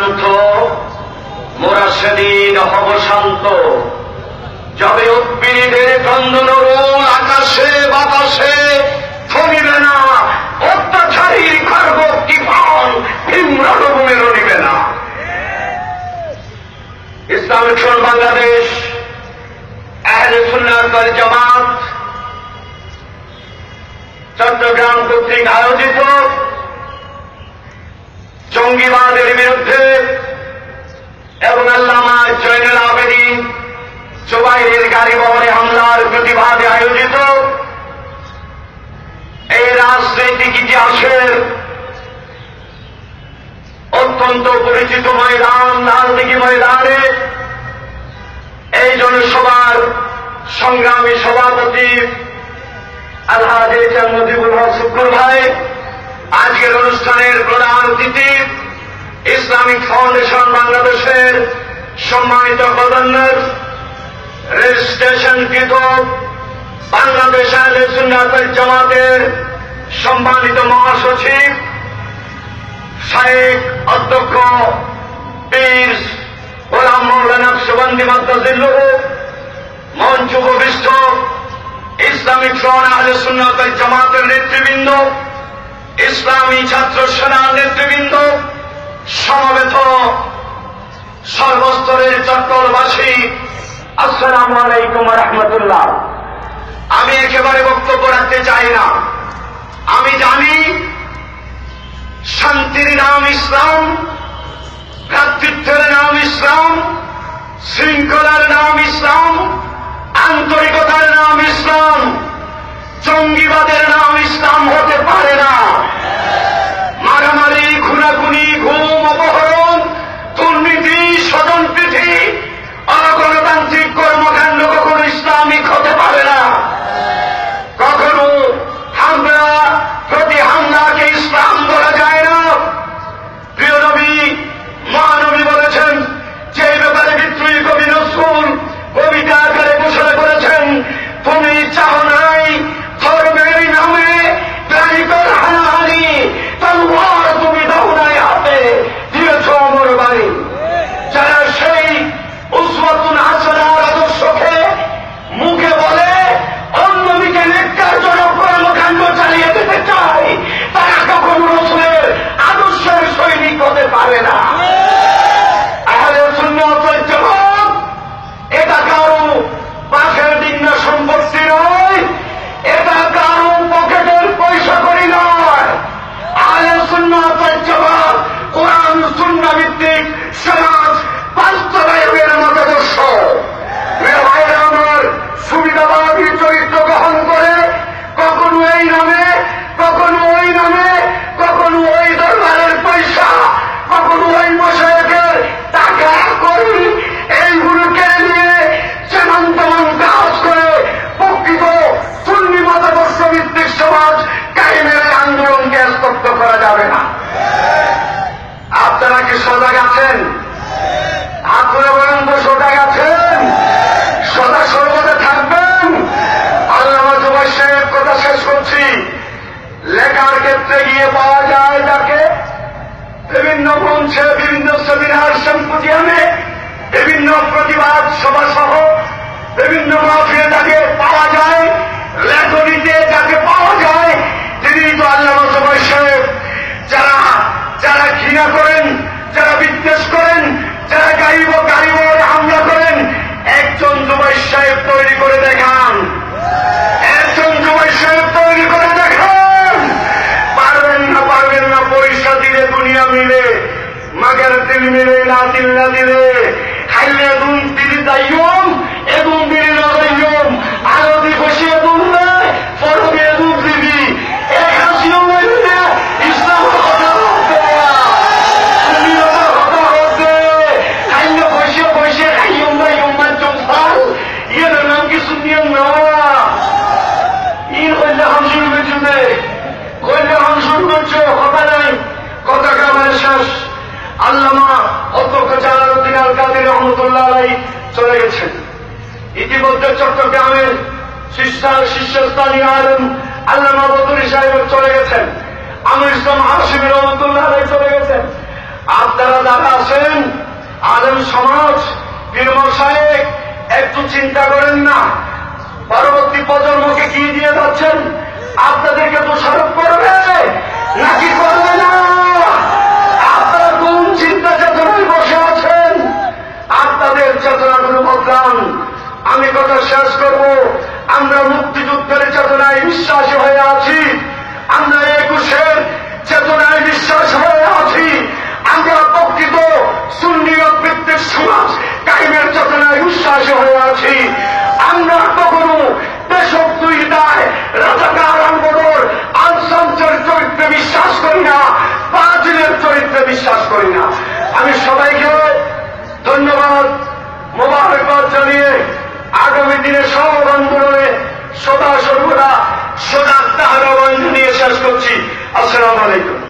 শান্ত, মোরা সেদিন অবশান্ত যবে উদ্বিনীদের কন্দনরুল আকাশে, বাতাসে থমিবে না অত্যাচারীর খর্ব টিফন ভীমরণভূমিরও নিবে না। ইসলামিক সোল বাংলাদেশ, আহলে সুন্নার জামাত, চট্টগ্রাম কর্তৃক আয়োজিত সুন্দর পরিচিত ময়দান রাজনীতি ময়দানে। এই জনসভার সংগ্রামী সভাপতি আল্লাহ নজিবুল হক শুক্র ভাই, আজকের অনুষ্ঠানের প্রধান অতিথি, ইসলামিক ফাউন্ডেশন বাংলাদেশের সম্মানিত গভর্নর রেজিস্ট্রেশন কৃত বাংলাদেশ আলে সুন্নাতের জামাতের সম্মানিত মহাসচিব শায়েক অধ্যক্ষ, পীর, গোলাম মৌলানা সুগন্ধি মাদ্রাসিল্ল মঞ্চ উপবিষ্ট, ইসলামিক ফ্রন্ট আহলে সুন্নাতের জামাতের নেতৃবৃন্দ, ইসলামী ছাত্র সেনার নেতৃবৃন্দ, সমবেত সর্বস্তরের চট্টলবাসী আসসালাম আলাইকুম রহমতুল্লাহ। আমি একেবারে বক্তব্য রাখতে চাই না। আমি জানি শান্তির নাম ইসলাম ভ্রাতৃত্বের নাম ইসলাম শৃঙ্খলার নাম ইসলাম আন্তরিকতার নাম খুঁজে পাওয়া যায় তাকে বিভিন্ন মঞ্চে, বিভিন্ন সেমিনার সেম্পোজিয়ামে বিভিন্ন প্রতিবাদ সভা সহ বিভিন্ন মাফিয়া তাকে পাওয়া যায়। লেখনী is that you চট্টগ্রামের শিষ্যার শীর্ষস্থানীয় আলম আল্লামা বদুরি সাহেব চলে গেছেন। আমির ইসলাম হাসিম রহমতুল্লাহ চলে গেছেন। আপনারা দাদা আছেন, আলম সমাজ বীরমল সাহেব একটু চিন্তা করেন না। পরবর্তী প্রজন্মকে কি দিয়ে যাচ্ছেন? আপনাদেরকে তো সড়ক করবে? নাকি করবে না? করি না। আমি সবাইকে ধন্যবাদ মোবারকবাদ জানিয়ে আগামী দিনে সব আন্দোলনে সদা সর্বদা সদা তাহার নিয়ে শেষ করছি। আসসালামু আলাইকুম।